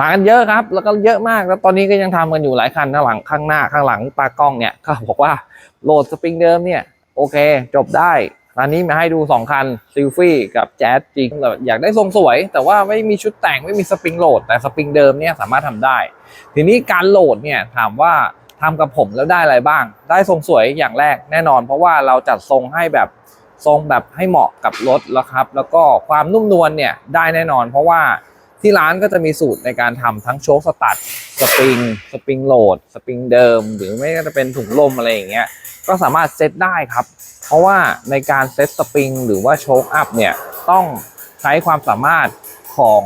มากันเยอะครับ แล้วก็เยอะมาก แล้วตอนนี้ก็ยังทำกันอยู่หลายคันข้างหลังข้างหน้าข้างหลังตากล้องเนี่ยก็บอกว่าโหลดสปริงเดิมเนี่ย โอเค จบได้อันนี้มาให้ดู 2 คันซิลฟี่กับแจ๊สจริงแบบอยากได้ทรงสวย แต่ว่าไม่มีชุดแต่งไม่มีสปริงโหลด แต่สปริงเดิมเนี่ยสามารถทำได้ ทีนี้การโหลดเนี่ยถามว่าทำกับผมแล้วได้อะไรบ้าง ได้ทรงสวยอย่างแรกแน่นอน เพราะว่าเราจัดทรงให้แบบทรงแบบให้เหมาะกับรถแล้วครับ แล้วก็ความนุ่มนวลเนี่ยได้แน่นอน เพราะว่า ที่ร้านก็จะมีสูตรในการทำทั้งโชคสตัดสปริง สปริงโหลด สปริงเดิม หรือไม่ก็จะเป็นถุงลมอะไรอย่างเงี้ย ก็สามารถเซตได้ครับ เพราะว่าในการเซตสปริงหรือว่าโชคอัพเนี่ย ต้องใช้ความสามารถของ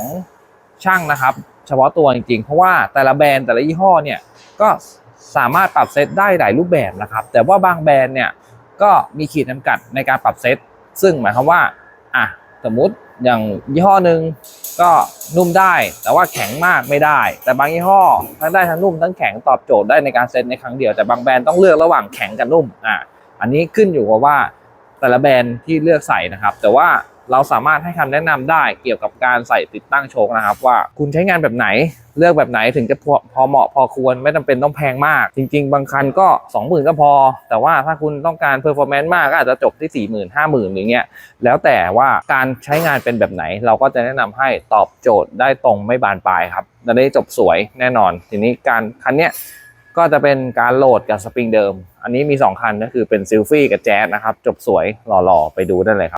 ช่างนะครับ เฉพาะตัวจริงๆ เพราะว่าแต่ละแบรนด์แต่ละยี่ห้อเนี่ย ก็สามารถปรับเซตได้หลายรูปแบบนะครับ แต่ว่าบางแบรนด์เนี่ยก็มีขีดจำกัดในการปรับเซต ซึ่งหมายความว่า อะ สมมุติอย่างยี่ห้อหนึ่ง ก็นุ่มได้ แต่ว่าแข็งมากไม่ได้ แต่บางยี่ห้อทั้งได้ทั้งนุ่มทั้งแข็งตอบโจทย์ได้ในการเซตในครั้งเดียวแต่บางแบรนด์ต้องเลือกระหว่างแข็งกับนุ่มอะอันนี้ขึ้นอยู่กับว่าแต่ละแบรนด์ที่เลือกใส่นะครับ แต่ว่า เราสามารถให้คำแนะนำได้เกี่ยวกับการใส่ติดตั้งโชคนะครับ ว่าคุณใช้งานแบบไหนเลือกแบบไหนถึงจะพอพอเหมาะพอควรไม่จำเป็นต้องแพงมาก จริง ๆ บางคันก็ 20,000 ก็พอ แต่ว่าถ้าคุณต้องการเพอร์ฟอร์แมนซ์มากก็อาจจะจบที่ 40,000 50,000อย่างเงี้ยแล้วแต่ว่าการใช้งานเป็นแบบไหน เราก็จะแนะนำให้ตอบโจทย์ได้ตรงไม่บานปลายครับจะได้จบสวยแน่นอน ทีนี้การคันเนี้ยก็จะเป็นการโหลดกับสปริงเดิม อันนี้มี 2 คันก็คือเป็นซิลฟี่กับแจ๊สนะครับ จบสวยหล่อๆ ไปดูได้เลยครับ